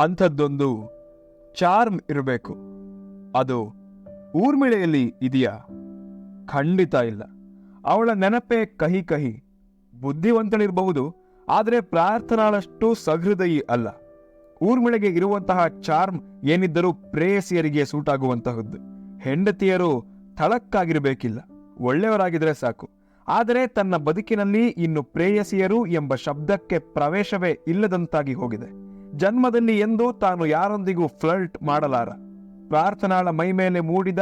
ಅಂಥದ್ದೊಂದು ಚಾರ್ಮ್ ಇರಬೇಕು. ಅದು ಊರ್ಮಿಳೆಯಲ್ಲಿ ಇದೆಯಾ? ಖಂಡಿತ ಇಲ್ಲ. ಅವಳ ನೆನಪೇ ಕಹಿ ಕಹಿ. ಬುದ್ಧಿವಂತಳಿರಬಹುದು, ಆದರೆ ಪ್ರಾರ್ಥನಾಳಷ್ಟು ಸಹೃದಯಿ ಅಲ್ಲ. ಊರ್ಮಿಳೆಗೆ ಇರುವಂತಹ ಚಾರ್ಮ್ ಏನಿದ್ದರೂ ಪ್ರೇಯಸಿಯರಿಗೆ ಸೂಟಾಗುವಂತಹದ್ದು ಹೆಂಡತಿಯರು ಥಳಕ್ಕಾಗಿರಬೇಕಿಲ್ಲ. ಒಳ್ಳೆಯವರಾಗಿದ್ರೆ ಸಾಕು. ಆದರೆ ತನ್ನ ಬದುಕಿನಲ್ಲಿ ಇನ್ನು ಪ್ರೇಯಸಿಯರು ಎಂಬ ಶಬ್ದಕ್ಕೆ ಪ್ರವೇಶವೇ ಇಲ್ಲದಂತಾಗಿ ಹೋಗಿದೆ. ಜನ್ಮದಲ್ಲಿ ಎಂದೂ ತಾನು ಯಾರೊಂದಿಗೂ ಫ್ಲರ್ಟ್ ಮಾಡಲಾರ. ಪ್ರಾರ್ಥನಾಳ ಮೈಮೇಲೆ ಮೂಡಿದ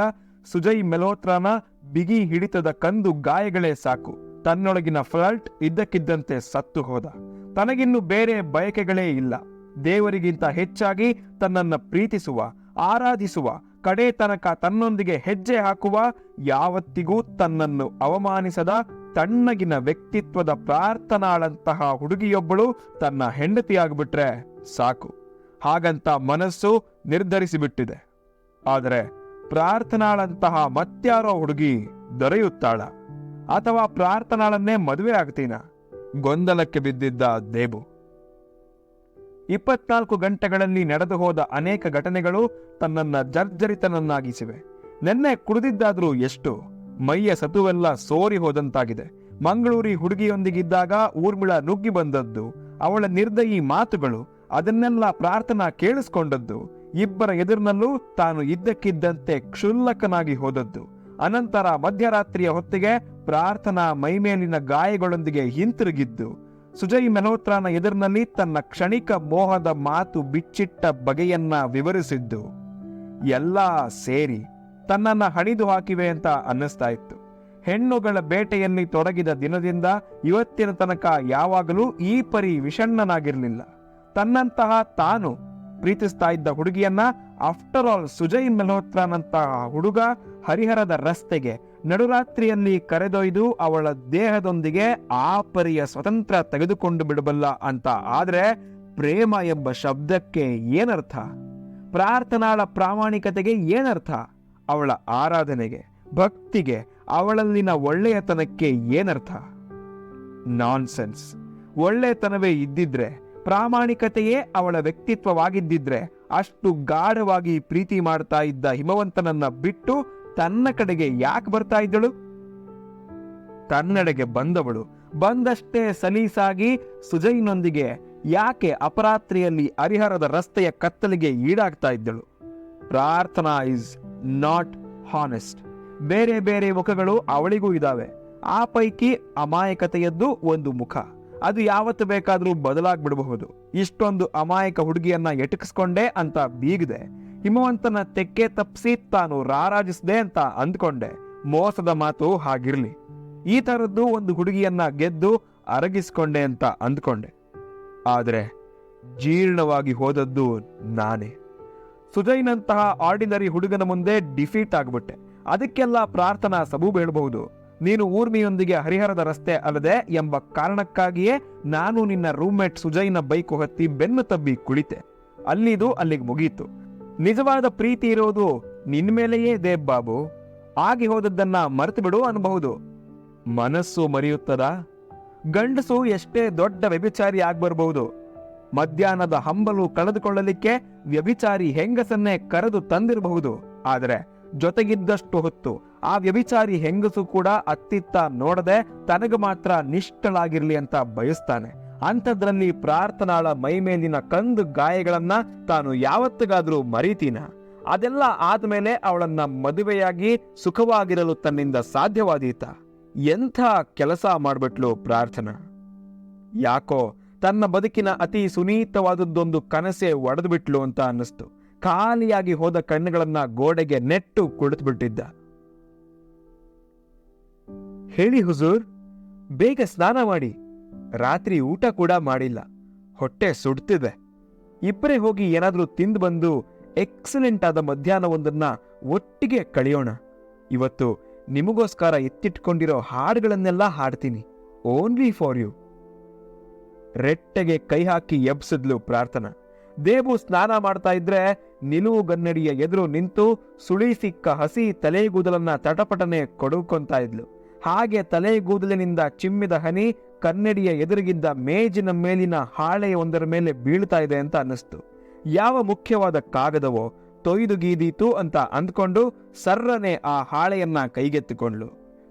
ಸುಜಯ್ ಮೆಲೋತ್ರಾನ ಬಿಗಿ ಹಿಡಿತದ ಕಂದು ಗಾಯಗಳೇ ಸಾಕು. ತನ್ನೊಳಗಿನ ಫ್ಲರ್ಟ್ ಇದ್ದಕ್ಕಿದ್ದಂತೆ ಸತ್ತು ಹೋದ. ತನಗಿನ್ನು ಬೇರೆ ಬಯಕೆಗಳೇ ಇಲ್ಲ. ದೇವರಿಗಿಂತ ಹೆಚ್ಚಾಗಿ ತನ್ನನ್ನ ಪ್ರೀತಿಸುವ, ಆರಾಧಿಸುವ, ಕಡೆ ತನಕ ತನ್ನೊಂದಿಗೆ ಹೆಜ್ಜೆ ಹಾಕುವ ಯಾವತ್ತಿಗೂ ತನ್ನನ್ನು ಅವಮಾನಿಸದ ತಣ್ಣಗಿನ ವ್ಯಕ್ತಿತ್ವದ ಪ್ರಾರ್ಥನಾಳಂತಹ ಹುಡುಗಿಯೊಬ್ಬಳು ತನ್ನ ಹೆಂಡತಿಯಾಗ್ಬಿಟ್ರೆ. ಸಾಕು. ಹಾಗಂತ ಮನಸ್ಸು ನಿರ್ಧರಿಸಿಬಿಟ್ಟಿದೆ. ಆದರೆ ಪ್ರಾರ್ಥನಾಳಂತಹ ಮತ್ಯಾರೋ ಹುಡುಗಿ ದೊರೆಯುತ್ತಾಳ. ಅಥವಾ ಪ್ರಾರ್ಥನಾಳನ್ನೇ ಮದುವೆ ಆಗ್ತೀನ? ಗೊಂದಲಕ್ಕೆ ಬಿದ್ದಿದ್ದ ದೇಬು. ಇಪ್ಪತ್ನಾಲ್ಕು ಗಂಟೆಗಳಲ್ಲಿ ನಡೆದು ಹೋದ ಅನೇಕ ಘಟನೆಗಳು ತನ್ನನ್ನ ಜರ್ಜರಿತನನ್ನಾಗಿಸಿವೆ. ನೆನ್ನೆ ಕುಡಿದಿದ್ದಾದ್ರೂ ಎಷ್ಟು? ಮೈಯ ಸತುವೆಲ್ಲ ಸೋರಿ ಹೋದಂತಾಗಿದೆ. ಮಂಗಳೂರಿ ಹುಡುಗಿಯೊಂದಿಗಿದ್ದಾಗ ಊರ್ಮಿಳ ನುಗ್ಗಿ ಬಂದದ್ದು. ಅವಳ ನಿರ್ದಯಿ ಮಾತುಗಳು. ಅದನ್ನೆಲ್ಲ ಪ್ರಾರ್ಥನಾ ಕೇಳಿಸ್ಕೊಂಡದ್ದು. ಇಬ್ಬರ ಎದುರಿನಲ್ಲೂ ತಾನು ಇದ್ದಕ್ಕಿದ್ದಂತೆ ಕ್ಷುಲ್ಲಕನಾಗಿ ಹೋದದ್ದು. ಅನಂತರ ಮಧ್ಯರಾತ್ರಿಯ ಹೊತ್ತಿಗೆ ಪ್ರಾರ್ಥನಾ ಮೈಮೇಲಿನ ಗಾಯಗಳೊಂದಿಗೆ ಹಿಂತಿರುಗಿದ್ದು. ಸುಜಯ್ ಮೆಲೋತ್ರಾನ ಎದುರಿನಲ್ಲಿ ತನ್ನ ಕ್ಷಣಿಕ ಮೋಹದ ಮಾತು ಬಿಚ್ಚಿಟ್ಟ ಬಗೆಯನ್ನ ವಿವರಿಸಿದ್ದು. ಎಲ್ಲ ಸೇರಿ ತನ್ನನ್ನ ಹಣಿದು ಹಾಕಿವೆ ಅಂತ ಅನ್ನಿಸ್ತಾ ಇತ್ತು. ಹೆಣ್ಣುಗಳ ಬೇಟೆಯಲ್ಲಿ ತೊಡಗಿದ ದಿನದಿಂದ ಇವತ್ತಿನ ತನಕ ಯಾವಾಗಲೂ ಈ ಪರಿ ವಿಷಣ್ಣನಾಗಿರಲಿಲ್ಲ. ತನ್ನಂತಹ ತಾನು ಪ್ರೀತಿಸ್ತಾ ಇದ್ದ ಹುಡುಗಿಯನ್ನ ಆಫ್ಟರ್ ಆಲ್ ಸುಜಯ್ ಮಲ್ಹೋತ್ರನಂತಹ ಹುಡುಗ ಹರಿಹರದ ರಸ್ತೆಗೆ ನಡುರಾತ್ರಿಯಲ್ಲಿ ಕರೆದೊಯ್ದು ಅವಳ ದೇಹದೊಂದಿಗೆ ಆ ಪರಿಯ ಸ್ವತಂತ್ರ ತೆಗೆದುಕೊಂಡು ಬಿಡಬಲ್ಲ ಅಂತ. ಆದ್ರೆ ಪ್ರೇಮ ಎಂಬ ಶಬ್ದಕ್ಕೆ ಏನರ್ಥ? ಪ್ರಾರ್ಥನಾಳ ಪ್ರಾಮಾಣಿಕತೆಗೆ ಏನರ್ಥ? ಅವಳ ಆರಾಧನೆಗೆ, ಭಕ್ತಿಗೆ, ಅವಳಲ್ಲಿನ ಒಳ್ಳೆಯತನಕ್ಕೆ ಏನರ್ಥ? ನಾನ್ಸೆನ್ಸ್. ಒಳ್ಳೆಯತನವೇ ಇದ್ದಿದ್ರೆ ಪ್ರಾಮಾಣಿಕತೆಯೇ ಅವಳ ವ್ಯಕ್ತಿತ್ವವಾಗಿದ್ದಿದ್ರೆ ಅಷ್ಟು ಗಾಢವಾಗಿ ಪ್ರೀತಿ ಮಾಡ್ತಾ ಇದ್ದ ಹಿಮವಂತನನ್ನ ಬಿಟ್ಟು ತನ್ನ ಕಡೆಗೆ ಯಾಕೆ ಬರ್ತಾ ಇದ್ದಳು? ತನ್ನಡೆಗೆ ಬಂದವಳು. ಬಂದಷ್ಟೇ ಸಲೀಸಾಗಿ ಸುಜಯ್ನೊಂದಿಗೆ ಯಾಕೆ ಅಪರಾತ್ರಿಯಲ್ಲಿ ಹರಿಹರದ ರಸ್ತೆಯ ಕತ್ತಲಿಗೆ ಈಡಾಗ್ತಾ ಇದ್ದಳು? ಪ್ರಾರ್ಥನಾ ಇಸ್ ನಾಟ್ ಹಾನೆಸ್ಟ್. ಬೇರೆ ಬೇರೆ ಮುಖಗಳು ಅವಳಿಗೂ ಇದಾವೆ. ಆ ಪೈಕಿ ಅಮಾಯಕತೆಯದ್ದು ಒಂದು ಮುಖ. ಅದು ಯಾವತ್ತು ಬೇಕಾದರೂ ಬದಲಾಗ್ಬಿಡಬಹುದು. ಇಷ್ಟೊಂದು ಅಮಾಯಕ ಹುಡುಗಿಯನ್ನ ಎಟಕಿಸ್ಕೊಂಡೆ ಅಂತ ಬೀಗಿದೆ. ಹಿಮವಂತನ ತೆಕ್ಕೆ ತಪ್ಪಿಸಿ ತಾನು ರಾರಾಜಿಸಿದೆ ಅಂತ ಅಂದ್ಕೊಂಡೆ. ಮೋಸದ ಮಾತು ಹಾಗಿರ್ಲಿ. ಈ ತರದ್ದು ಒಂದು ಹುಡುಗಿಯನ್ನ ಗೆದ್ದು ಅರಗಿಸ್ಕೊಂಡೆ ಅಂತ ಅಂದ್ಕೊಂಡೆ. ಆದರೆ ಜೀರ್ಣವಾಗಿ ಹೋದದ್ದು ನಾನೇ. ಸುಜಯ್ನಂತಹ ಆರ್ಡಿನರಿ ಹುಡುಗನ ಮುಂದೆ ಡಿಫೀಟ್ ಆಗ್ಬಿಟ್ಟೆ. ಅದಕ್ಕೆಲ್ಲ ಪ್ರಾರ್ಥನಾ ಸಬೂಬ್ ಹೇಳಬಹುದು. ನೀನು ಊರ್ಮಿಯೊಂದಿಗೆ ಹರಿಹರದ ರಸ್ತೆ ಅಲ್ಲದೆ ಎಂಬ ಕಾರಣಕ್ಕಾಗಿಯೇ ನಾನು ನಿನ್ನ ರೂಮ್ಮೇಟ್ ಸುಜಯ್ನ ಬೈಕು ಹತ್ತಿ ಬೆನ್ನು ತಬ್ಬಿ ಕುಳಿತೆ. ಅಲ್ಲಿದು ಅಲ್ಲಿಗೆ ಮುಗೀತು. ನಿಜವಾದ ಪ್ರೀತಿ ಇರೋದು ನಿನ್ ಮೇಲೆಯೇ ದೇಬ್ ಬಾಬು. ಆಗಿ ಹೋದದ್ದನ್ನ ಮರೆತು ಬಿಡು ಅನ್ಬಹುದು ಮನಸ್ಸು ಮರೆಯುತ್ತದಾ? ಗಂಡಸು ಎಷ್ಟೇ ದೊಡ್ಡ ವ್ಯಭಿಚಾರಿ ಆಗ್ಬರ್ಬಹುದು. ಮಧ್ಯಾಹ್ನದ ಹಂಬಲು ಕಳೆದುಕೊಳ್ಳಲಿಕ್ಕೆ ವ್ಯಭಿಚಾರಿ ಹೆಂಗಸನ್ನೇ ಕರೆದು ತಂದಿರಬಹುದು. ಆದರೆ ಜೊತೆಗಿದ್ದಷ್ಟು ಹೊತ್ತು ಆ ವ್ಯಭಿಚಾರಿ ಹೆಂಗಸು ಕೂಡ ಅತ್ತಿತ್ತ ನೋಡದೆ ತನಗೆ ಮಾತ್ರ ನಿಷ್ಠಳಾಗಿರ್ಲಿ ಅಂತ ಬಯಸ್ತಾನೆ. ಅಂಥದ್ರಲ್ಲಿ ಪ್ರಾರ್ಥನಾಳ ಮೈಮೇಲಿನ ಕಂದು ಗಾಯಗಳನ್ನ ತಾನು ಯಾವತ್ತಿಗಾದ್ರೂ ಮರೀತೀನ? ಅದೆಲ್ಲ ಆದ್ಮೇಲೆ ಅವಳನ್ನ ಮದುವೆಯಾಗಿ ಸುಖವಾಗಿರಲು ತನ್ನಿಂದ ಸಾಧ್ಯವಾದೀತ. ಎಂಥ ಕೆಲಸ ಮಾಡ್ಬಿಟ್ಲು ಪ್ರಾರ್ಥನಾ? ಯಾಕೋ ತನ್ನ ಬದುಕಿನ ಅತಿ ಸುನೀತವಾದದ್ದೊಂದು ಕನಸೆ ಒಡೆದು ಬಿಟ್ಲು ಅಂತ ಅನ್ನಿಸ್ತು. ಖಾಲಿಯಾಗಿ ಹೋದ ಕಣ್ಣುಗಳನ್ನ ಗೋಡೆಗೆ ನೆಟ್ಟು ಕುಳಿತುಬಿಟ್ಟಿದ್ದ ಹೇಳಿ ಹುಜೂರ್, ಬೇಗ ಸ್ನಾನ ಮಾಡಿ. ರಾತ್ರಿ ಊಟ ಕೂಡ ಮಾಡಿಲ್ಲ. ಹೊಟ್ಟೆ ಸುಡ್ತಿದೆ. ಇಬ್ಬರೇ ಹೋಗಿ ಏನಾದರೂ ತಿಂದು ಬಂದು ಎಕ್ಸಲೆಂಟ್ ಆದ ಮಧ್ಯಾಹ್ನವೊಂದನ್ನ ಒಟ್ಟಿಗೆ ಕಳೆಯೋಣ. ಇವತ್ತು ನಿಮಗೋಸ್ಕರ ಎತ್ತಿಟ್ಕೊಂಡಿರೋ ಹಾಡುಗಳನ್ನೆಲ್ಲ ಹಾಡ್ತೀನಿ. ಓನ್ಲಿ ಫಾರ್ ಯು ರೆಟ್ಟೆಗೆ ಕೈ ಹಾಕಿ ಎಬ್ಸಿದ್ಲು ಪ್ರಾರ್ಥನಾ. ದೇವು ಸ್ನಾನ ಮಾಡ್ತಾ ಇದ್ರೆ ನಿಲುವು ಗನ್ನಡಿಯ ಎದುರು ನಿಂತು ಸುಳಿ ಸಿಕ್ಕ ಹಸಿ ತಲೆಗೂದಲನ್ನ ತಟಪಟನೆ ಕೊಡುಕೊಂತ ಇದ್ಲು. ಹಾಗೆ ತಲೆಗೂದಲಿನಿಂದ ಚಿಮ್ಮಿದ ಹನಿ ಕನ್ನಡಿಯ ಎದುರಿಗಿದ್ದ ಮೇಜಿನ ಮೇಲಿನ ಹಾಳೆಯ ಒಂದರ ಮೇಲೆ ಬೀಳ್ತಾ ಇದೆ ಅಂತ ಅನ್ನಿಸ್ತು. ಯಾವ ಮುಖ್ಯವಾದ ಕಾಗದವೋ ತೊಯ್ದು ಗೀದೀತು ಅಂತ ಅಂದ್ಕೊಂಡು ಸರ್ರನೆ ಆ ಹಾಳೆಯನ್ನ ಕೈಗೆತ್ತಿಕೊಂಡ್ಳು.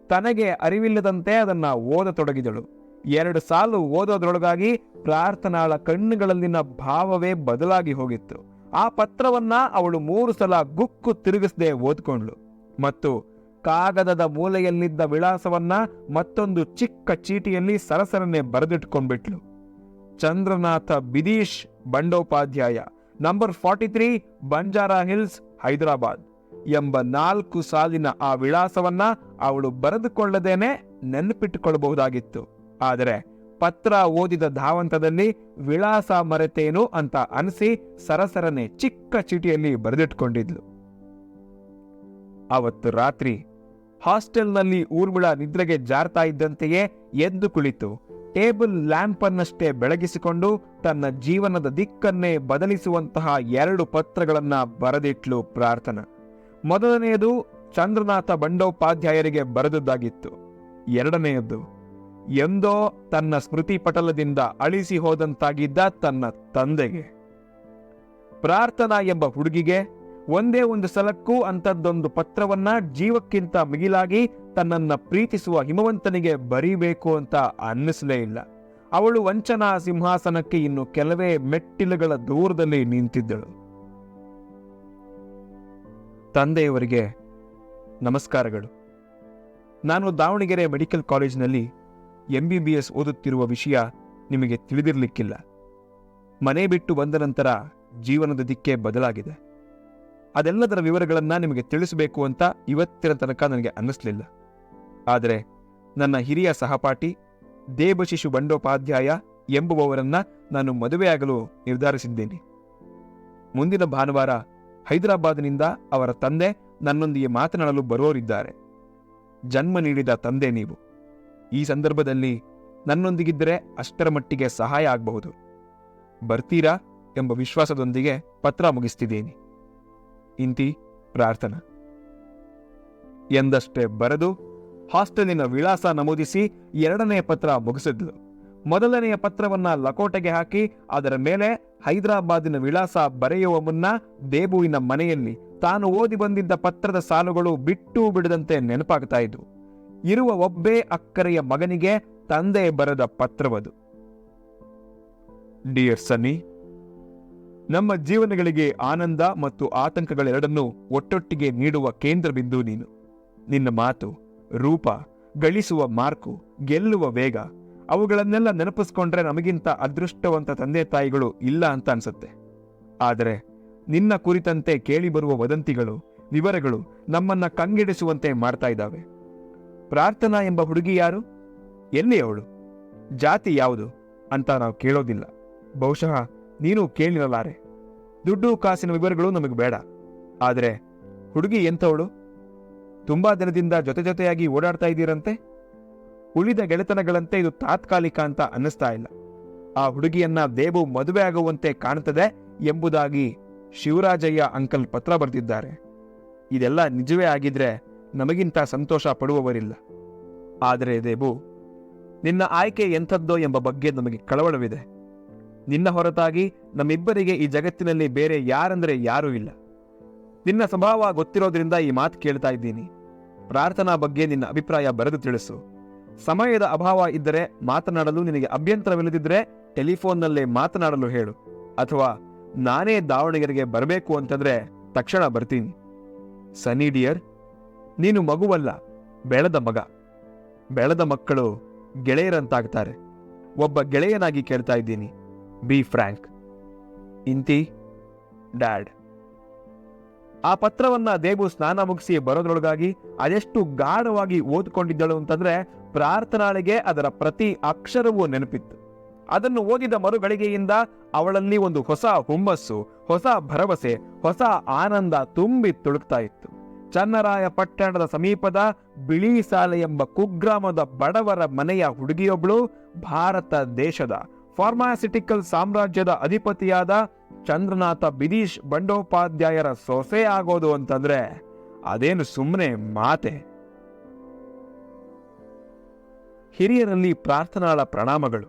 ತನಗೆ ಅರಿವಿಲ್ಲದಂತೆ ಅದನ್ನ ಓದತೊಡಗಿದಳು. ಎರಡು ಸಾಲು ಓದೋದ್ರೊಳಗಾಗಿ ಪ್ರಾರ್ಥನಾಳ ಕಣ್ಣುಗಳಲ್ಲಿನ ಭಾವವೇ ಬದಲಾಗಿ ಹೋಗಿತ್ತು. ಆ ಪತ್ರವನ್ನ ಅವಳು ಮೂರು ಸಲ ಗುಕ್ಕು ತಿರುಗಿಸದೆ ಓದ್ಕೊಂಡ್ಳು. ಮತ್ತು ಕಾಗದದ ಮೂಲೆಯಲ್ಲಿದ್ದ ವಿಳಾಸವನ್ನ ಮತ್ತೊಂದು ಚಿಕ್ಕ ಚೀಟಿಯಲ್ಲಿ ಸರಸರನೆ ಬರೆದಿಟ್ಕೊಂಡ್ಬಿಟ್ಲು. Chandranath Bidish Bandopadhyay, number forty three Banjara Hills, Hyderabad ಎಂಬ ನಾಲ್ಕು ಸಾಲಿನ ಆ ವಿಳಾಸವನ್ನ ಅವಳು ಬರೆದುಕೊಳ್ಳದೇನೆ ನೆನಪಿಟ್ಟುಕೊಳ್ಳಬಹುದಾಗಿತ್ತು ಆದರೆ ಪತ್ರ ಓದಿದ ಧಾವಂತದಲ್ಲಿ ವಿಳಾಸ ಮರೆತೇನು ಅಂತ ಅನಿಸಿ ಸರಸರನೆ ಚಿಕ್ಕ ಚೀಟಿಯಲ್ಲಿ ಬರೆದಿಟ್ಕೊಂಡಿದ್ಲು. ಅವತ್ತು ರಾತ್ರಿ ಹಾಸ್ಟೆಲ್ನಲ್ಲಿ ಊರ್ಮಿಳ ನಿದ್ರೆಗೆ ಜಾರ್ತಾ ಇದ್ದಂತೆಯೇ ಎದ್ದು ಕುಳಿತು, ಟೇಬಲ್ ಲ್ಯಾಂಪನ್ನಷ್ಟೇ ಬೆಳಗಿಸಿಕೊಂಡು ತನ್ನ ಜೀವನದ ದಿಕ್ಕನ್ನೇ ಬದಲಿಸುವಂತಹ ಎರಡು ಪತ್ರಗಳನ್ನ ಬರೆದಿಟ್ಲು ಪ್ರಾರ್ಥನಾ. ಮೊದಲನೆಯದು ಚಂದ್ರನಾಥ ಬಂಡೋಪಾಧ್ಯಾಯರಿಗೆ ಬರೆದದ್ದಾಗಿತ್ತು. ಎರಡನೆಯದ್ದು ಎಂದೋ ತನ್ನ ಸ್ಮೃತಿ ಪಟಲದಿಂದ ಅಳಿಸಿ ಹೋದಂತಾಗಿದ್ದ ತನ್ನ ತಂದೆಗೆ. ಪ್ರಾರ್ಥನಾ ಎಂಬ ಹುಡುಗಿಗೆ ಒಂದೇ ಒಂದು ಸಲಕ್ಕೂ ಅಂಥದ್ದೊಂದು ಪತ್ರವನ್ನ ಜೀವಕ್ಕಿಂತ ಮಿಗಿಲಾಗಿ ತನ್ನನ್ನ ಪ್ರೀತಿಸುವ ಹಿಮವಂತನಿಗೆ ಬರೀಬೇಕು ಅಂತ ಅನ್ನಿಸಲೇ ಇಲ್ಲ. ಅವಳು ವಂಚನಾ ಸಿಂಹಾಸನಕ್ಕೆ ಇನ್ನು ಕೆಲವೇ ಮೆಟ್ಟಿಲುಗಳ ದೂರದಲ್ಲಿ ನಿಂತಿದ್ದಳು. ತಂದೆಯವರಿಗೆ ನಮಸ್ಕಾರಗಳು. ನಾನು ದಾವಣಗೆರೆ ಮೆಡಿಕಲ್ ಕಾಲೇಜಿನಲ್ಲಿ ಎಂ ಬಿ ಬಿ ಎಸ್ ಓದುತ್ತಿರುವ ವಿಷಯ ನಿಮಗೆ ತಿಳಿದಿರಲಿಕ್ಕಿಲ್ಲ. ಮನೆ ಬಿಟ್ಟು ಬಂದ ನಂತರ ಜೀವನದ ದಿಕ್ಕೇ ಬದಲಾಗಿದೆ. ಅದೆಲ್ಲದರ ವಿವರಗಳನ್ನು ನಿಮಗೆ ತಿಳಿಸಬೇಕು ಅಂತ ಇವತ್ತಿನ ತನಕ ನನಗೆ ಅನ್ನಿಸ್ಲಿಲ್ಲ. ಆದರೆ ನನ್ನ ಹಿರಿಯ ಸಹಪಾಠಿ ದೇವಶಿಶು ಬಂಡೋಪಾಧ್ಯಾಯ ಎಂಬುವವರನ್ನ ನಾನು ಮದುವೆಯಾಗಲು ನಿರ್ಧರಿಸಿದ್ದೇನೆ. ಮುಂದಿನ ಭಾನುವಾರ ಹೈದರಾಬಾದ್ನಿಂದ ಅವರ ತಂದೆ ನನ್ನೊಂದಿಗೆ ಮಾತನಾಡಲು ಬರೋರಿದ್ದಾರೆ ಜನ್ಮ ನೀಡಿದ ತಂದೆ ನೀವು. ಈ ಸಂದರ್ಭದಲ್ಲಿ ನನ್ನೊಂದಿಗಿದ್ದರೆ ಅಷ್ಟರ ಮಟ್ಟಿಗೆ ಸಹಾಯ ಆಗಬಹುದು. ಬರ್ತೀರಾ ಎಂಬ ವಿಶ್ವಾಸದೊಂದಿಗೆ ಪತ್ರ ಮುಗಿಸ್ತಿದ್ದೀನಿ. ಇಂತಿ ಪ್ರಾರ್ಥನಾ. ಎಂದಷ್ಟೇ ಬರೆದು ಹಾಸ್ಟೆಲಿನ ವಿಳಾಸ ನಮೂದಿಸಿ ಎರಡನೆಯ ಪತ್ರ ಮುಗಿಸಿದ್ಲು. ಮೊದಲನೆಯ ಪತ್ರವನ್ನ ಲಕೋಟೆಗೆ ಹಾಕಿ ಅದರ ಮೇಲೆ ಹೈದರಾಬಾದಿನ ವಿಳಾಸ ಬರೆಯುವ ಮುನ್ನ ದೇಬುವಿನ ಮನೆಯಲ್ಲಿ ತಾನು ಓದಿ ಬಂದಿದ್ದ ಪತ್ರದ ಸಾಲುಗಳು ಬಿಟ್ಟು ಬಿಡದಂತೆ ನೆನಪಾಗ್ತಾ ಇದ್ವು. ಇರುವ ಒಬ್ಬೇ ಅಕ್ಕರೆಯ ಮಗನಿಗೆ ತಂದೆ ಬರೆದ ಪತ್ರವದು. ಡಿಯರ್ ಸನ್ನಿ ನಮ್ಮ ಜೀವನಗಳಿಗೆ ಆನಂದ ಮತ್ತು ಆತಂಕಗಳೆರಡನ್ನೂ ಒಟ್ಟೊಟ್ಟಿಗೆ ನೀಡುವ ಕೇಂದ್ರ ಬಿಂದು ನೀನು. ನಿನ್ನ ಮಾತು, ರೂಪ, ಗಳಿಸುವ ಮಾರ್ಕು, ಗೆಲ್ಲುವ ವೇಗ, ಅವುಗಳನ್ನೆಲ್ಲ ನೆನಪಿಸ್ಕೊಂಡ್ರೆ ನಮಗಿಂತ ಅದೃಷ್ಟವಂತ ತಂದೆ ತಾಯಿಗಳು ಇಲ್ಲ ಅಂತ ಅನ್ಸುತ್ತೆ. ಆದರೆ ನಿನ್ನ ಕುರಿತಂತೆ ಕೇಳಿಬರುವ ವದಂತಿಗಳು, ವಿವರಗಳು ನಮ್ಮನ್ನ ಕಂಗೆಡಿಸುವಂತೆ ಮಾಡ್ತಾ ಇದ್ದಾವೆ. ಪ್ರಾರ್ಥನಾ ಎಂಬ ಹುಡುಗಿ ಯಾರು? ಎಲ್ಲಿ ಅವಳು? ಜಾತಿ ಯಾವುದು? ಅಂತ ನಾವು ಕೇಳೋದಿಲ್ಲ. ಬಹುಶಃ ನೀನು ಕೇಳಿರಲಾರೆ ದುಡ್ಡು ಕಾಸಿನ ವಿವರಗಳು ನಮಗೆ ಬೇಡ. ಆದರೆ ಹುಡುಗಿ ಎಂಥವಳು? ತುಂಬಾ ದಿನದಿಂದ ಜೊತೆ ಜೊತೆಯಾಗಿ ಓಡಾಡ್ತಾ ಇದ್ದೀರಂತೆ? ಉಳಿದ ಗೆಳೆತನಗಳಂತೆ ಇದು ತಾತ್ಕಾಲಿಕ ಅಂತ ಅನ್ನಿಸ್ತಾ ಇಲ್ಲ. ಆ ಹುಡುಗಿಯನ್ನ ದೇವು ಮದುವೆ ಆಗುವಂತೆ ಕಾಣುತ್ತದೆ ಎಂಬುದಾಗಿ ಶಿವರಾಜಯ್ಯ ಅಂಕಲ್ ಪತ್ರ ಬರೆದಿದ್ದಾರೆ. ಇದೆಲ್ಲ ನಿಜವೇ ಆಗಿದ್ರೆ ನಮಗಿಂತ ಸಂತೋಷ ಪಡುವವರಿಲ್ಲ. ಆದರೆ ದೇಬು ನಿನ್ನ ಆಯ್ಕೆ ಎಂಥದ್ದೋ ಎಂಬ ಬಗ್ಗೆ ನಮಗೆ ಕಳವಳವಿದೆ. ನಿನ್ನ ಹೊರತಾಗಿ ನಮ್ಮಿಬ್ಬರಿಗೆ ಈ ಜಗತ್ತಿನಲ್ಲಿ ಬೇರೆ ಯಾರಂದ್ರೆ ಯಾರೂ ಇಲ್ಲ. ನಿನ್ನ ಸ್ವಭಾವ ಗೊತ್ತಿರೋದ್ರಿಂದ ಈ ಮಾತು ಕೇಳ್ತಾ ಇದ್ದೀನಿ. ಪ್ರಾರ್ಥನಾ ಬಗ್ಗೆ ನಿನ್ನ ಅಭಿಪ್ರಾಯ ಬರೆದು ತಿಳಿಸು. ಸಮಯದ ಅಭಾವ ಇದ್ದರೆ ಮಾತನಾಡಲು ನಿನಗೆ ಅಭ್ಯಂತರವಿಲ್ಲದಿದ್ದರೆ ಟೆಲಿಫೋನ್ನಲ್ಲೇ ಮಾತನಾಡಲು ಹೇಳು. ಅಥವಾ ನಾನೇ ದಾವಣಗೆರೆಗೆ ಬರಬೇಕು ಅಂತಂದ್ರೆ ತಕ್ಷಣ ಬರ್ತೀನಿ. ಸನಿ ಡಿಯರ್, ನೀನು ಮಗುವಲ್ಲ, ಬೆಳೆದ ಮಗ. ಬೆಳೆದ ಮಕ್ಕಳು ಗೆಳೆಯರಂತಾಗ್ತಾರೆ. ಒಬ್ಬ ಗೆಳೆಯನಾಗಿ ಕೇಳ್ತಾ ಇದ್ದೀನಿ. ಬಿ ಫ್ರ್ಯಾಂಕ್ ಇಂತಿ ಡ್ಯಾಡ್ ಆ ಪತ್ರವನ್ನ ದೇವು ಸ್ನಾನ ಮುಗಿಸಿ ಬರೋದ್ರೊಳಗಾಗಿ ಅದೆಷ್ಟು ಗಾಢವಾಗಿ ಓದ್ಕೊಂಡಿದ್ದಳು ಅಂತಂದ್ರೆ ಪ್ರಾರ್ಥನಾಳಿಗೆ ಅದರ ಪ್ರತಿ ಅಕ್ಷರವೂ ನೆನಪಿತ್ತು. ಅದನ್ನು ಓದಿದ ಮರುಗಳಿಗೆಯಿಂದ ಅವಳಲ್ಲಿ ಒಂದು ಹೊಸ ಹುಮ್ಮಸ್ಸು, ಹೊಸ ಭರವಸೆ, ಹೊಸ ಆನಂದ ತುಂಬಿ ತುಳುಕ್ತಾ ಇತ್ತು. ಚನ್ನರಾಯ ಪಟ್ಟಣದ ಸಮೀಪದ ಬಿಳಿ ಸಾಲೆ ಎಂಬ ಕುಗ್ರಾಮದ ಬಡವರ ಮನೆಯ ಹುಡುಗಿಯೊಬ್ಬಳು ಭಾರತ ದೇಶದ ಫಾರ್ಮಾಸಿಟಿಕಲ್ ಸಾಮ್ರಾಜ್ಯದ ಅಧಿಪತಿಯಾದ ಚಂದ್ರನಾಥ ಬಿದೀಶ್ ಬಂಡೋಪಾಧ್ಯಾಯರ ಸೊಸೆ ಆಗೋದು ಅಂತಂದ್ರೆ ಅದೇನು ಸುಮ್ಮನೆ ಮಾತೆ? ಹಿರಿಯರಲ್ಲಿ ಪ್ರಾರ್ಥನಾಳ ಪ್ರಣಾಮಗಳು.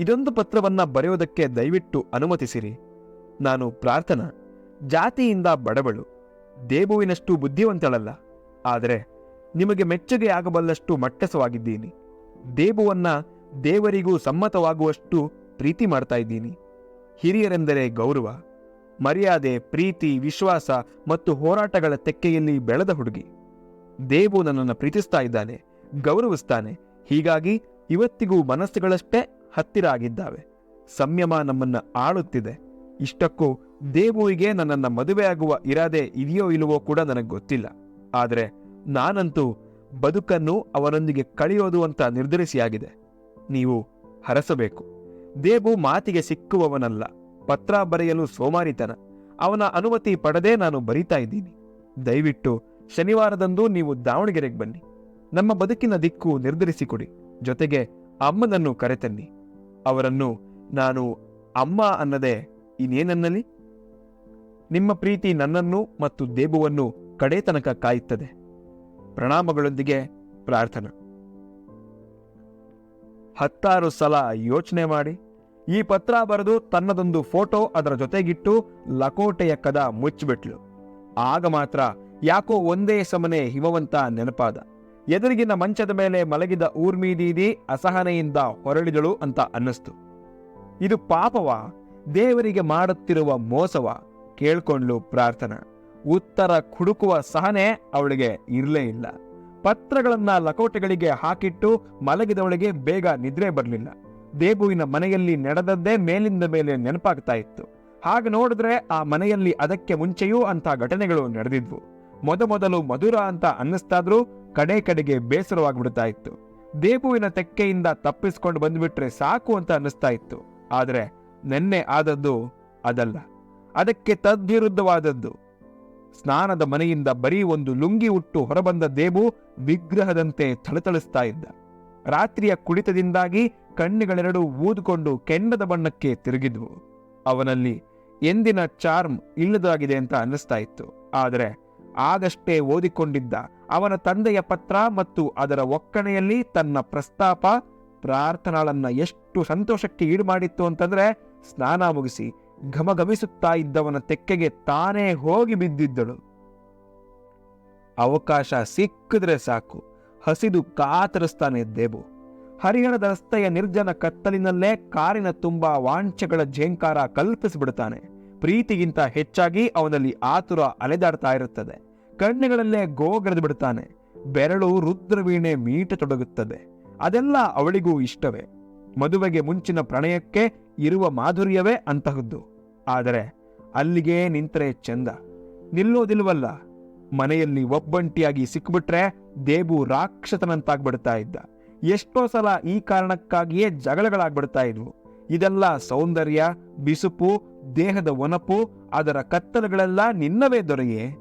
ಇದೊಂದು ಪತ್ರವನ್ನ ಬರೆಯುವುದಕ್ಕೆ ದಯವಿಟ್ಟು ಅನುಮತಿಸಿರಿ. ನಾನು ಪ್ರಾರ್ಥನಾ, ಜಾತಿಯಿಂದ ಬಡವಳು, ದೇಬುವಿನಷ್ಟು ಬುದ್ಧಿವಂತಳಲ್ಲ, ಆದರೆ ನಿಮಗೆ ಮೆಚ್ಚುಗೆ ಆಗಬಲ್ಲಷ್ಟು ಮಟ್ಟಸವಾಗಿದ್ದೀನಿ. ದೇಬುವನ್ನ ದೇವರಿಗೂ ಸಮ್ಮತವಾಗುವಷ್ಟು ಪ್ರೀತಿ ಮಾಡ್ತಾ ಇದ್ದೀನಿ. ಹಿರಿಯರೆಂದರೆ ಗೌರವ, ಮರ್ಯಾದೆ, ಪ್ರೀತಿ, ವಿಶ್ವಾಸ ಮತ್ತು ಹೋರಾಟಗಳ ತೆಕ್ಕೆಯಲ್ಲಿ ಬೆಳೆದ ಹುಡುಗಿ. ದೇವು ನನ್ನನ್ನು ಪ್ರೀತಿಸ್ತಾ ಇದ್ದಾನೆ, ಗೌರವಿಸ್ತಾನೆ, ಹೀಗಾಗಿ ಇವತ್ತಿಗೂ ಮನಸ್ಸುಗಳಷ್ಟೇ ಹತ್ತಿರ ಆಗಿದ್ದಾವೆ. ಸಂಯಮ ನಮ್ಮನ್ನ ಆಳುತ್ತಿದೆ. ಇಷ್ಟಕ್ಕೂ ದೇವುವಿಗೆ ನನ್ನನ್ನು ಮದುವೆಯಾಗುವ ಇರಾದೆ ಇದೆಯೋ ಇಲ್ಲವೋ ಕೂಡ ನನಗೆ ಗೊತ್ತಿಲ್ಲ. ಆದರೆ ನಾನಂತೂ ಬದುಕನ್ನು ಅವರೊಂದಿಗೆ ಕಳೆಯೋದು ಅಂತ ನಿರ್ಧರಿಸಿಯಾಗಿದೆ. ನೀವು ಹರಸಬೇಕು. ದೇವು ಮಾತಿಗೆ ಸಿಕ್ಕುವವನಲ್ಲ. ಪತ್ರ ಬರೆಯಲು ಸೋಮಾರಿತನ. ಅವನ ಅನುಮತಿ ಪಡೆದೇ ನಾನು ಬರಿತಾ ಇದ್ದೀನಿ. ದಯವಿಟ್ಟು ಶನಿವಾರದಂದು ನೀವು ದಾವಣಗೆರೆಗೆ ಬನ್ನಿ. ನಮ್ಮ ಬದುಕಿನ ದಿಕ್ಕು ನಿರ್ಧರಿಸಿಕೊಡಿ. ಜೊತೆಗೆ ಅಮ್ಮನನ್ನು ಕರೆತನ್ನಿ. ಅವರನ್ನು ನಾನು ಅಮ್ಮ ಅನ್ನದೆ ಇನ್ನೇನನ್ನಲಿ ನಿಮ್ಮ ಪ್ರೀತಿ ನನ್ನನ್ನು ಮತ್ತು ದೇಬುವನ್ನು ಕಡೇತನಕ ಕಾಯುತ್ತದೆ. ಪ್ರಣಾಮಗಳೊಂದಿಗೆ ಪ್ರಾರ್ಥನಾ. ಹತ್ತಾರು ಸಲ ಯೋಚನೆ ಮಾಡಿ, ಈ ಪತ್ರ ಬರೆದು ತನ್ನದೊಂದು ಫೋಟೋ ಅದರ ಜೊತೆಗಿಟ್ಟು ಲಕೋಟೆಯ ಕದ ಮುಚ್ಚಿಬಿಟ್ಲು. ಆಗ ಮಾತ್ರ ಯಾಕೋ ಒಂದೇ ಸಮನೆ ಹಿಮವಂತ ನೆನಪಾದ. ಎದುರಿಗಿನ ಮಂಚದ ಮೇಲೆ ಮಲಗಿದ ಊರ್ಮಿ ದೀದಿ ಅಸಹನೆಯಿಂದ ಹೊರಳಿದಳು ಅಂತ ಅನ್ನಿಸ್ತು. ಇದು ಪಾಪವ, ದೇವರಿಗೆ ಮಾಡುತ್ತಿರುವ ಮೋಸವ ಕೇಳ್ಕೊಂಡ್ಲು ಪ್ರಾರ್ಥನಾ. ಉತ್ತರ ಕುಡುಕುವ ಸಹನೆ ಅವಳಿಗೆ ಇರಲೇ ಇಲ್ಲ. ಪತ್ರಗಳನ್ನ ಲಕೋಟೆಗಳಿಗೆ ಹಾಕಿಟ್ಟು ಮಲಗಿದವಳಿಗೆ ಬೇಗ ನಿದ್ರೆ ಬರಲಿಲ್ಲ. ದೇಬುವಿನ ಮನೆಯಲ್ಲಿ ನಡೆದದ್ದೇ ಮೇಲಿಂದ ಮೇಲೆ ನೆನಪಾಗ್ತಾ ಇತ್ತು. ಹಾಗೆ ನೋಡಿದ್ರೆ ಆ ಮನೆಯಲ್ಲಿ ಅದಕ್ಕೆ ಮುಂಚೆಯೂ ಅಂತ ಘಟನೆಗಳು ನಡೆದಿದ್ವು. ಮೊದಮೊದಲು ಮಧುರ ಅಂತ ಅನ್ನಿಸ್ತಾದ್ರೂ ಕಡೆ ಕಡೆಗೆ ಬೇಸರವಾಗ್ಬಿಡ್ತಾ ಇತ್ತು. ದೇಬುವಿನ ತೆಕ್ಕೆಯಿಂದ ತಪ್ಪಿಸ್ಕೊಂಡು ಬಂದ್ಬಿಟ್ರೆ ಸಾಕು ಅಂತ ಅನ್ನಿಸ್ತಾ ಇತ್ತು. ಆದರೆ ನೆನ್ನೆ ಆದದ್ದು ಅದಲ್ಲ. ಅದಕ್ಕೆ ತದ್ವಿರುದ್ಧವಾದದ್ದು ಸ್ನಾನದ ಮನೆಯಿಂದ ಬರೀ ಒಂದು ಲುಂಗಿ ಉಟ್ಟು ಹೊರಬಂದ ದೇಬು ವಿಗ್ರಹದಂತೆ ಥಳಥಳಿಸ್ತಾ ಇದ್ದ. ರಾತ್ರಿಯ ಕುಡಿತದಿಂದಾಗಿ ಕಣ್ಣುಗಳೆರಡು ಊದುಕೊಂಡು ಕೆಂಡದ ಬಣ್ಣಕ್ಕೆ ತಿರುಗಿದ್ವು. ಅವನಲ್ಲಿ, ಎಂದಿನ ಚಾರ್ಮ್ ಇಲ್ಲದಾಗಿದೆ ಅಂತ ಅನ್ನಿಸ್ತಾ ಇತ್ತು. ಆದರೆ ಆಗಷ್ಟೇ ಓದಿಕೊಂಡಿದ್ದ ಅವನ ತಂದೆಯ ಪತ್ರ ಮತ್ತು ಅದರ ಒಕ್ಕಣೆಯಲ್ಲಿ ತನ್ನ ಪ್ರಸ್ತಾಪ, ಪ್ರಾರ್ಥನಾಳನ್ನ ಎಷ್ಟು ಸಂತೋಷಕ್ಕೆ ಈಡು ಮಾಡಿತ್ತು ಅಂತಂದ್ರೆ ಸ್ನಾನ ಮುಗಿಸಿ ಘಮಘಮಿಸುತ್ತಾ ಇದ್ದವನ ತೆಕ್ಕೆಗೆ ತಾನೇ ಹೋಗಿ ಬಿದ್ದಿದ್ದಳು. ಅವಕಾಶ ಸಿಕ್ಕಿದ್ರೆ ಸಾಕು. ಹಸಿದು ಕಾತರಿಸ್ತಾನೆ ದೇಬು ಹರಿಹರದ ರಸ್ತೆಯ ನಿರ್ಜನ ಕತ್ತಲಿನಲ್ಲೇ ಕಾರಿನ ತುಂಬಾ ವಾಂಛೆಗಳ ಝೇಂಕಾರ ಕಲ್ಪಿಸಿಬಿಡುತ್ತಾನೆ. ಪ್ರೀತಿಗಿಂತ ಹೆಚ್ಚಾಗಿ ಅವನಲ್ಲಿ ಆತುರ ಅಲೆದಾಡ್ತಾ ಇರುತ್ತದೆ. ಕಣ್ಣುಗಳಲ್ಲೇ ಗೋಗರೆದು ಬಿಡುತ್ತಾನೆ. ಬೆರಳು ರುದ್ರವೀಣೆ ಮೀಟತೊಡಗುತ್ತದೆ. ಅದೆಲ್ಲ ಅವಳಿಗೂ ಇಷ್ಟವೇ. ಮದುವೆಗೆ ಮುಂಚಿನ ಪ್ರಣಯಕ್ಕೆ ಇರುವ ಮಾಧುರ್ಯವೇ ಅಂತಹದ್ದು. ಆದರೆ ಅಲ್ಲಿಗೆ ನಿಂತರೆ ಚಂದ. ನಿಲ್ಲೋದಿಲ್ವಲ್ಲ? ಮನೆಯಲ್ಲಿ ಒಬ್ಬಂಟಿಯಾಗಿ ಸಿಕ್ಬಿಟ್ರೆ ದೇಬು ರಾಕ್ಷಸನಂತಾಗ್ಬಿಡ್ತಾ ಇದ್ದ. ಎಷ್ಟೋ ಸಲ ಈ ಕಾರಣಕ್ಕಾಗಿಯೇ ಜಗಳಗಳಾಗ್ಬಿಡ್ತಾ ಇದ್ವು. ಇದೆಲ್ಲ ಸೌಂದರ್ಯ, ಬಿಸುಪು, ದೇಹದ ಒನಪು, ಅದರ ಕತ್ತಲುಗಳೆಲ್ಲ ನಿನ್ನವೇ ದೊರೆಯೇ?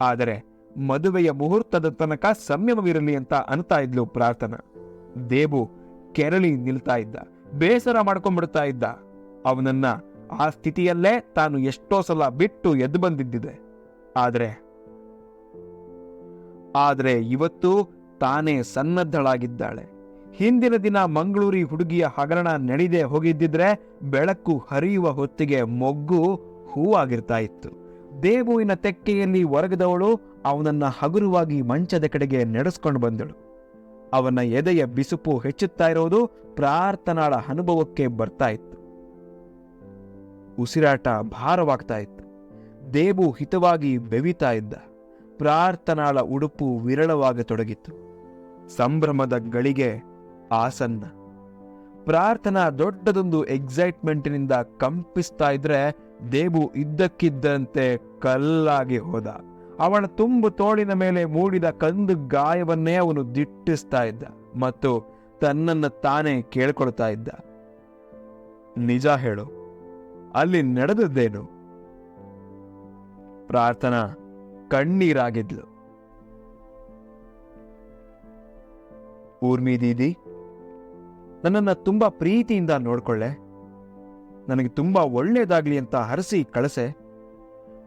ಆದರೆ ಮದುವೆಯ ಮುಹೂರ್ತದ ತನಕ ಸಂಯಮವಿರಲಿ ಅಂತ ಅನ್ತಾ ಇದ್ಲು ಪ್ರಾರ್ಥನಾ. ದೇಬು ಕೆರಳಿ ನಿಲ್ತಾ ಇದ್ದ. ಬೇಸರ ಮಾಡ್ಕೊಂಡ್ಬಿಡ್ತಾ ಇದ್ದ. ಅವನನ್ನ ಆ ಸ್ಥಿತಿಯಲ್ಲೇ ತಾನು ಎಷ್ಟೋ ಸಲ ಬಿಟ್ಟು ಎದ್ದು ಬಂದಿದ್ದಿದೆ. ಆದರೆ ಆದರೆ ಇವತ್ತು ತಾನೇ ಸನ್ನದ್ಧಳಾಗಿದ್ದಾಳೆ. ಹಿಂದಿನ ದಿನ ಮಂಗಳೂರಿ ಹುಡುಗಿಯ ಹಗರಣ ನಡೆದೇ ಹೋಗಿದ್ದಿದ್ರೆ ಬೆಳಕು ಹರಿಯುವ ಹೊತ್ತಿಗೆ ಮೊಗ್ಗು ಹೂವಾಗಿರ್ತಾ ಇತ್ತು. ದೇವುವಿನ ತೆಕ್ಕೆಯಲ್ಲಿ ಒರಗದವಳು ಅವನನ್ನ ಹಗುರವಾಗಿ ಮಂಚದ ಕಡೆಗೆ ನಡೆಸ್ಕೊಂಡು ಬಂದಳು. ಅವನ ಎದೆಯ ಬಿಸುಪು ಹೆಚ್ಚುತ್ತಾ ಇರೋದು ಪ್ರಾರ್ಥನಾಳ ಅನುಭವಕ್ಕೆ ಬರ್ತಾ ಇತ್ತು. ಉಸಿರಾಟ ಭಾರವಾಗ್ತಾ ಇತ್ತು. ದೇಬು ಹಿತವಾಗಿ ಬೆವಿತಾ ಇದ್ದ. ಪ್ರಾರ್ಥನಾಳ ಉಡುಪು ವಿರಳವಾಗತೊಡಗಿತ್ತು ಸಂಭ್ರಮದ ಗಳಿಗೆ ಆಸನ್ನ. ಪ್ರಾರ್ಥನಾ ದೊಡ್ಡದೊಂದು ಎಕ್ಸೈಟ್ಮೆಂಟಿನಿಂದ ಕಂಪಿಸ್ತಾ ಇದ್ರೆ ದೇಬು ಇದ್ದಕ್ಕಿದ್ದಂತೆ ಕಲ್ಲಾಗಿ ಹೋದ. ಅವಳ ತುಂಬು ತೋಳಿನ ಮೇಲೆ ಮೂಡಿದ ಕಂದು ಗಾಯವನ್ನೇ ಅವನು ದಿಟ್ಟಿಸ್ತಾ ಇದ್ದ ಮತ್ತು ತನ್ನನ್ನು ತಾನೇ ಕೇಳ್ಕೊಳ್ತಾ ಇದ್ದ. ನಿಜ ಹೇಳು, ಅಲ್ಲಿ ನಡೆದದ್ದೇನು? ಪ್ರಾರ್ಥನಾ ಕಣ್ಣೀರಾಗಿದ್ಲು. ಊರ್ಮಿ ದೀದಿ, ನನ್ನನ್ನು ತುಂಬಾ ಪ್ರೀತಿಯಿಂದ ನೋಡ್ಕೊಳ್ಳೆ. ನನಗೆ ತುಂಬಾ ಒಳ್ಳೇದಾಗ್ಲಿ ಅಂತ ಹರಸಿ ಕಳಸೆ.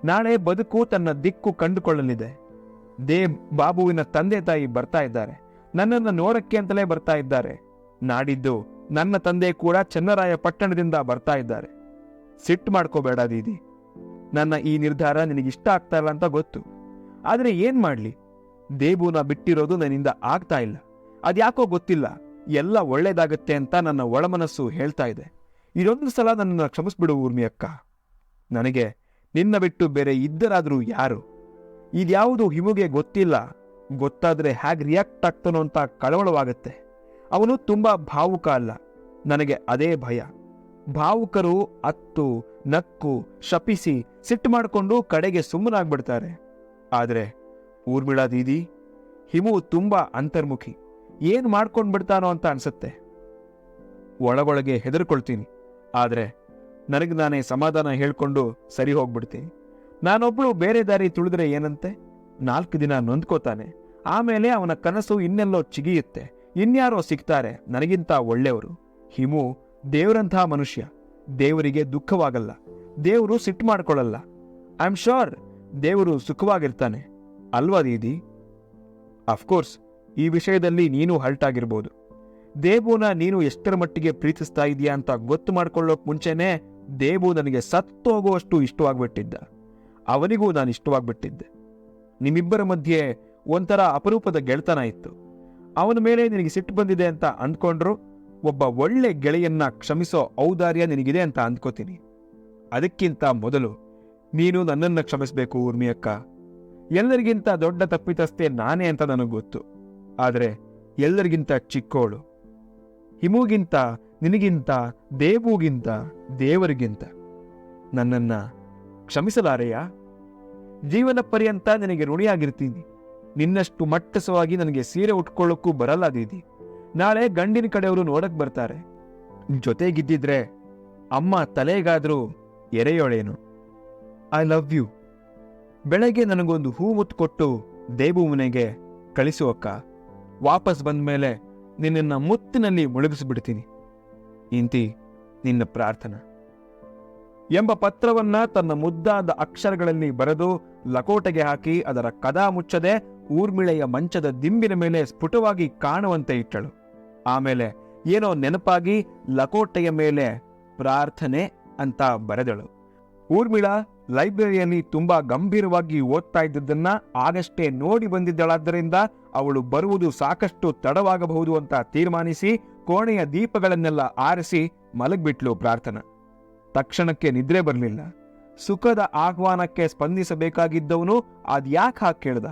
ನಾಳೆ ಬದುಕು ತನ್ನ ದಿಕ್ಕು ಕಂಡುಕೊಳ್ಳಲಿದೆ. ದೇವ್ ಬಾಬುವಿನ ತಂದೆ ತಾಯಿ ಬರ್ತಾ ಇದ್ದಾರೆ. ನನ್ನನ್ನು ನೋಡಕ್ಕೆ ಅಂತಲೇ ಬರ್ತಾ ಇದ್ದಾರೆ. ನಾಡಿದ್ದು ನನ್ನ ತಂದೆ ಕೂಡ ಚನ್ನರಾಯ ಪಟ್ಟಣದಿಂದ ಬರ್ತಾ ಇದ್ದಾರೆ. ಸಿಟ್ಟು ಮಾಡ್ಕೋಬೇಡ ದೀದಿ. ನನ್ನ ಈ ನಿರ್ಧಾರ ನಿನಗಿಷ್ಟ ಆಗ್ತಾ ಇಲ್ಲ ಅಂತ ಗೊತ್ತು. ಆದರೆ ಏನು ಮಾಡಲಿ? ದೇಬುನ ಬಿಟ್ಟಿರೋದು ನನ್ನಿಂದ ಆಗ್ತಾ ಇಲ್ಲ. ಅದ್ಯಾಕೋ ಗೊತ್ತಿಲ್ಲ. ಎಲ್ಲ ಒಳ್ಳೇದಾಗತ್ತೆ ಅಂತ ನನ್ನ ಒಳಮನಸ್ಸು ಹೇಳ್ತಾ ಇದೆ. ಇದೊಂದು ಸಲ ನನ್ನನ್ನು ಕ್ಷಮಿಸ್ಬಿಡು ಊರ್ಮಿ ಅಕ್ಕ ನನಗೆ ನಿನ್ನ ಬಿಟ್ಟು ಬೇರೆ ಇದ್ದರಾದರೂ ಯಾರು? ಇದ್ಯಾವುದು ಹಿಮುಗೆ ಗೊತ್ತಿಲ್ಲ, ಗೊತ್ತಾದರೆ ಹ್ಯಾಗ್ ರಿಯಾಕ್ಟ್ ಆಗ್ತಾನೋ ಅಂತ ಕಳವಳವಾಗುತ್ತೆ. ಅವನು ತುಂಬಾ ಭಾವುಕ ಅಲ್ಲ, ನನಗೆ ಅದೇ ಭಯ. ಭಾವುಕರು ಅತ್ತು, ನಕ್ಕು, ಶಪಿಸಿ, ಸಿಟ್ಟು ಮಾಡಿಕೊಂಡು ಕಡೆಗೆ ಸುಮ್ಮನಾಗ್ಬಿಡ್ತಾರೆ. ಆದರೆ, ಊರ್ಮಿಳಾ ದೀದಿ, ಹಿಮು ತುಂಬಾ ಅಂತರ್ಮುಖಿ, ಏನು ಮಾಡ್ಕೊಂಡು ಬಿಡ್ತಾನೋ ಅಂತ ಅನಿಸುತ್ತೆ. ಒಳಗೊಳಗೆ ಹೆದರ್ಕೊಳ್ತೀನಿ, ಆದ್ರೆ ನನಗೆ ನಾನೇ ಸಮಾಧಾನ ಹೇಳ್ಕೊಂಡು ಸರಿ ಹೋಗ್ಬಿಡ್ತೀನಿ ನಾನೊಬ್ಳು ಬೇರೆ ದಾರಿ ತುಳಿದ್ರೆ ಏನಂತೆ? ನಾಲ್ಕು ದಿನ ನೊಂದ್ಕೋತಾನೆ. ಆಮೇಲೆ ಅವನ ಕನಸು ಇನ್ನೆಲ್ಲೋ ಚಿಗಿಯುತ್ತೆ. ಇನ್ಯಾರೋ ಸಿಗ್ತಾರೆ ನನಗಿಂತ ಒಳ್ಳೆಯವರು. ಹಿಮು ದೇವರಂತಹ ಮನುಷ್ಯ. ದೇವರಿಗೆ ದುಃಖವಾಗಲ್ಲ. ದೇವರು ಸಿಟ್ಟು ಮಾಡ್ಕೊಳ್ಳಲ್ಲ. ಐ ಆಮ್ ಶೋರ್ ದೇವರು ಸುಖವಾಗಿರ್ತಾನೆ. ಅಲ್ವಾ ದೀದಿ? ಅಫ್ಕೋರ್ಸ್ ಈ ವಿಷಯದಲ್ಲಿ ನೀನು ಹಲ್ಟ್ ಆಗಿರ್ಬೋದು ದೇಬುನ ನೀನು ಎಷ್ಟರ ಮಟ್ಟಿಗೆ ಪ್ರೀತಿಸ್ತಾ ಇದೀಯಾ ಅಂತ ಗೊತ್ತು ಮಾಡ್ಕೊಳ್ಳೋಕ್ ಮುಂಚೆನೇ ದೇಬು ನನಗೆ ಸತ್ತೋಗುವಷ್ಟು ಇಷ್ಟವಾಗ್ಬಿಟ್ಟಿದ್ದ. ಅವನಿಗೂ ನಾನು ಇಷ್ಟವಾಗ್ಬಿಟ್ಟಿದ್ದೆ. ನಿಮ್ಮಿಬ್ಬರ ಮಧ್ಯೆ ಒಂಥರ ಅಪರೂಪದ ಗೆಳೆತನ ಇತ್ತು. ಅವನ ಮೇಲೆ ನಿನಗೆ ಸಿಟ್ಟು ಬಂದಿದೆ ಅಂತ ಅಂದ್ಕೊಂಡ್ರು ಒಬ್ಬ ಒಳ್ಳೆ ಗೆಳೆಯನ್ನ ಕ್ಷಮಿಸೋ ಔದಾರ್ಯ ನಿನಗಿದೆ ಅಂತ ಅಂದ್ಕೋತೀನಿ. ಅದಕ್ಕಿಂತ ಮೊದಲು ನೀನು ನನ್ನನ್ನು ಕ್ಷಮಿಸಬೇಕು ಊರ್ಮಿ ಅಕ್ಕ ಎಲ್ಲರಿಗಿಂತ ದೊಡ್ಡ ತಪ್ಪಿತಸ್ಥೆ ನಾನೇ ಅಂತ ನನಗೆ ಗೊತ್ತು. ಆದರೆ ಎಲ್ಲರಿಗಿಂತ ಚಿಕ್ಕೋಳು. ಹಿಮುಗಿಂತ ನಿನಗಿಂತ, ದೇವುಗಿಂತ, ದೇವರಿಗಿಂತ ನನ್ನನ್ನ ಕ್ಷಮಿಸಲಾರೆಯಾ? ಜೀವನ ಪರ್ಯಂತ ನಿನಗೆ ಋಣಿಯಾಗಿರ್ತೀನಿ. ನಿನ್ನಷ್ಟು ಮಟ್ಟಸವಾಗಿ ನನಗೆ ಸೀರೆ ಉಟ್ಕೊಳ್ಳೋಕ್ಕೂ ಬರಲ್ಲ ದೀದಿ ನಾಳೆ ಗಂಡಿನ ಕಡೆಯವರು ನೋಡಕ್ ಬರ್ತಾರೆ. ಜೊತೆಗಿದ್ದಿದ್ರೆ ಅಮ್ಮ ತಲೆಗಾದ್ರೂ ಎರೆಯೋಳೇನು? ಐ ಲವ್ ಯು ಬೆಳಗ್ಗೆ ನನಗೊಂದು ಹೂ ಮುತ್ತು ಕೊಟ್ಟು ದೇಬು ಮನೆಗೆ ಕಳಿಸುವಕ್ಕ ವಾಪಸ್ ವಾಪಸ್ ಬಂದ್ಮೇಲೆ ನಿನ್ನನ್ನ ಮುತ್ತಿನಲ್ಲಿ ಮುಳುಗಿಸ್ಬಿಡ್ತೀನಿ. ಇಂತಿ, ನಿನ್ನ ಪ್ರಾರ್ಥನಾ. ಎಂಬ ಪತ್ರವನ್ನ ತನ್ನ ಮುದ್ದಾದ ಅಕ್ಷರಗಳಲ್ಲಿ ಬರೆದು ಲಕೋಟೆಗೆ ಹಾಕಿ ಅದರ ಕದಾ ಮುಚ್ಚದೆ ಊರ್ಮಿಳೆಯ ಮಂಚದ ದಿಂಬಿನ ಮೇಲೆ ಸ್ಫುಟವಾಗಿ ಕಾಣುವಂತೆ ಇಟ್ಟಳು. ಆಮೇಲೆ ಏನೋ ನೆನಪಾಗಿ ಲಕೋಟೆಯ ಮೇಲೆ ಪ್ರಾರ್ಥನೆ ಅಂತ ಬರೆದಳು. ಊರ್ಮಿಳ ಲೈಬ್ರರಿಯಲ್ಲಿ ತುಂಬಾ ಗಂಭೀರವಾಗಿ ಓದ್ತಾ ಇದ್ದದ್ದನ್ನ ಆಗಷ್ಟೇ ನೋಡಿ ಬಂದಿದ್ದಳಾದ್ದರಿಂದ ಅವಳು ಬರುವುದು ಸಾಕಷ್ಟು ತಡವಾಗಬಹುದು ಅಂತ ತೀರ್ಮಾನಿಸಿ ಕೋಣೆಯ ದೀಪಗಳನ್ನೆಲ್ಲ ಆರಿಸಿ ಮಲಗ್ಬಿಟ್ಲು ಪ್ರಾರ್ಥನ. ತಕ್ಷಣಕ್ಕೆ ನಿದ್ರೆ ಬರಲಿಲ್ಲ. ಸುಖದ ಆಹ್ವಾನಕ್ಕೆ ಸ್ಪಂದಿಸಬೇಕಾಗಿದ್ದವನು ಅದ್ಯಾಕ್ ಹಾಕಿ ಕೇಳ್ದ?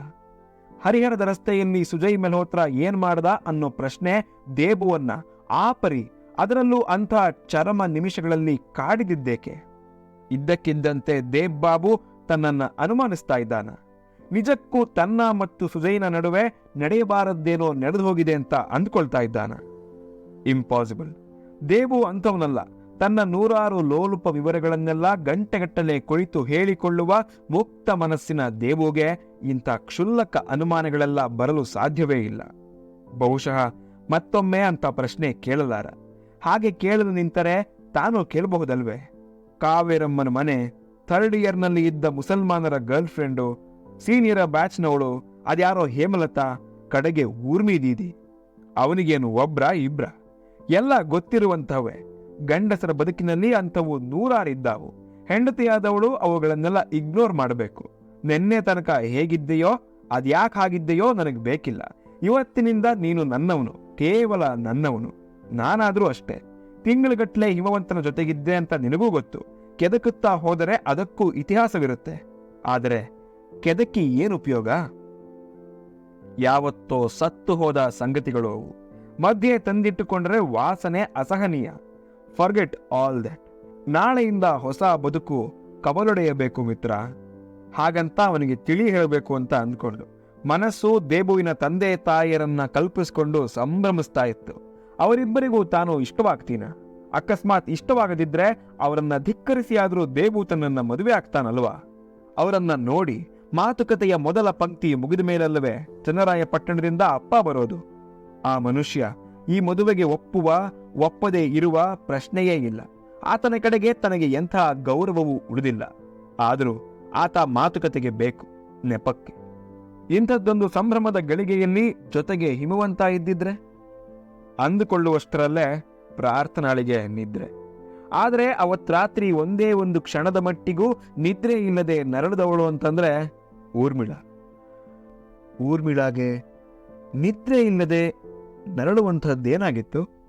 ಹರಿಹರದ ರಸ್ತೆಯಲ್ಲಿ ಸುಜಯ್ ಮೆಲ್ಹೋತ್ರ ಏನ್ ಮಾಡ್ದ ಅನ್ನೋ ಪ್ರಶ್ನೆ ದೇಬುವನ್ನ ಆ ಅದರಲ್ಲೂ ಅಂಥ ಚರಮ ನಿಮಿಷಗಳಲ್ಲಿ ಕಾಡಿದಿದ್ದೇಕೆ? ಇದ್ದಕ್ಕಿದ್ದಂತೆ ದೇಬ್ ಬಾಬು ತನ್ನನ್ನ ಅನುಮಾನಿಸ್ತಾ ಇದ್ದಾನ. ನಿಜಕ್ಕೂ ತನ್ನ ಮತ್ತು ಸುಜಯ್ನ ನಡುವೆ ನಡೆಯಬಾರದ್ದೇನೋ ನಡೆದು ಹೋಗಿದೆ ಅಂತ ಅಂದ್ಕೊಳ್ತಾ ಇದ್ದಾನ. ಇಂಪಾಸಿಬಲ್ ದೇವು ಅಂಥವನಲ್ಲ. ತನ್ನ ನೂರಾರು ಲೋಲುಪ ವಿವರಗಳನ್ನೆಲ್ಲ ಗಂಟೆಗಟ್ಟಲೆ ಕುಳಿತು ಹೇಳಿಕೊಳ್ಳುವ ಮುಕ್ತ ಮನಸ್ಸಿನ ದೇವುಗೆ ಇಂಥ ಕ್ಷುಲ್ಲಕ ಅನುಮಾನಗಳೆಲ್ಲ ಬರಲು ಸಾಧ್ಯವೇ ಇಲ್ಲ. ಬಹುಶಃ ಮತ್ತೊಮ್ಮೆ ಅಂತ ಪ್ರಶ್ನೆ ಕೇಳಲಾರ. ಹಾಗೆ ಕೇಳಲು ನಿಂತರೆ ತಾನು ಕೇಳಬಹುದಲ್ವೇ? ಕಾವೇರಮ್ಮನ ಮನೆ, ಥರ್ಡ್ ಇಯರ್ನಲ್ಲಿ ಇದ್ದ ಮುಸಲ್ಮಾನರ ಗರ್ಲ್ ಫ್ರೆಂಡು ಸೀನಿಯರ ಬ್ಯಾಚ್ನವಳು, ಅದ್ಯಾರೋ ಹೇಮಲತಾ, ಕಡೆಗೆ ಊರ್ಮಿ ದೀದಿ ಅವನಿಗೇನು ಒಬ್ರ ಇಬ್ರ? ಎಲ್ಲ ಗೊತ್ತಿರುವಂಥವೇ. ಗಂಡಸರ ಬದುಕಿನಲ್ಲಿ ಅಂಥವು ನೂರಾರಿದ್ದಾವು. ಹೆಂಡತಿಯಾದವಳು ಅವುಗಳನ್ನೆಲ್ಲ ಇಗ್ನೋರ್ ಮಾಡಬೇಕು. ನಿನ್ನೆ ತನಕ ಹೇಗಿದ್ದೆಯೋ ಅದ್ಯಾಕೆ ಹಾಗಿದ್ದೆಯೋ ನನಗೆ ಬೇಕಿಲ್ಲ. ಇವತ್ತಿನಿಂದ ನೀನು ನನ್ನವನು, ಕೇವಲ ನನ್ನವನು. ನಾನಾದರೂ ಅಷ್ಟೇ. ತಿಂಗಳುಗಟ್ಟಲೆ ಹಿಮವಂತನ ಜೊತೆಗಿದ್ದೆ ಅಂತ ನಿನಗೂ ಗೊತ್ತು. ಕೆದಕುತ್ತಾ ಹೋದರೆ ಅದಕ್ಕೂ ಇತಿಹಾಸವಿರುತ್ತೆ. ಆದರೆ ಕೆದಕಿ ಏನು ಉಪಯೋಗ? ಯಾವತ್ತೋ ಸತ್ತು ಹೋದ ಸಂಗತಿಗಳು ಅವು. ಮಧ್ಯೆ ತಂದಿಟ್ಟುಕೊಂಡರೆ ವಾಸನೆ ಅಸಹನೀಯ. ಫರ್ಗೆಟ್ ಆಲ್ ದಟ್ ನಾಳೆಯಿಂದ ಹೊಸ ಬದುಕು ಕವಲೊಡೆಯಬೇಕು ಮಿತ್ರ. ಹಾಗಂತ ಅವನಿಗೆ ತಿಳಿ ಹೇಳಬೇಕು ಅಂತ ಅಂದ್ಕೊಂಡು, ಮನಸ್ಸು ದೇಬುವಿನ ತಂದೆ ತಾಯಿಯರನ್ನ ಕಲ್ಪಿಸಿಕೊಂಡು ಸಂಭ್ರಮಿಸ್ತಾ ಇತ್ತು. ಅವರಿಬ್ಬರಿಗೂ ತಾನು ಇಷ್ಟವಾಗ್ತೀನ? ಅಕಸ್ಮಾತ್ ಇಷ್ಟವಾಗದಿದ್ರೆ ಅವರನ್ನ ಧಿಕ್ಕರಿಸಿ ಆದರೂ ದೇಬು ತನ್ನನ್ನ ಮದುವೆ ಆಗ್ತಾನಲ್ವಾ? ಅವರನ್ನ ನೋಡಿ ಮಾತುಕತೆಯ ಮೊದಲ ಪಂಕ್ತಿ ಮುಗಿದ ಮೇಲಲ್ಲವೇ ಚನ್ನರಾಯಪಟ್ಟಣದಿಂದ ಅಪ್ಪ ಬರೋದು. ಆ ಮನುಷ್ಯ ಈ ಮದುವೆಗೆ ಒಪ್ಪುವ, ಒಪ್ಪದೇ ಇರುವ ಪ್ರಶ್ನೆಯೇ ಇಲ್ಲ. ಆತನ ಕಡೆಗೆ ತನಗೆ ಎಂಥ ಗೌರವವೂ ಉಳಿದಿಲ್ಲ. ಆದರೂ ಆತ ಮಾತುಕತೆಗೆ ಬೇಕು, ನೆಪಕ್ಕೆ. ಇಂಥದ್ದೊಂದು ಸಂಭ್ರಮದ ಗಳಿಗೆಯಲ್ಲಿ ಜೊತೆಗೆ ಹಿಮವಂತ ಇದ್ದಿದ್ರೆ? ಅಂದುಕೊಳ್ಳುವಷ್ಟರಲ್ಲೇ ಪ್ರಾರ್ಥನಾಳಿಗೆ ನಿದ್ರೆ. ಆದರೆ ಅವತ್ ರಾತ್ರಿ ಒಂದೇ ಒಂದು ಕ್ಷಣದ ಮಟ್ಟಿಗೂ ನಿದ್ರೆ ಇಲ್ಲದೆ ನರಳದವಳು ಅಂತಂದ್ರೆ ಊರ್ಮಿಳ. ಊರ್ಮಿಳಾಗೆ ನಿದ್ರೆ ಇಲ್ಲದೆ ನರಳುವಂಥದ್ದೇನಾಗಿತ್ತು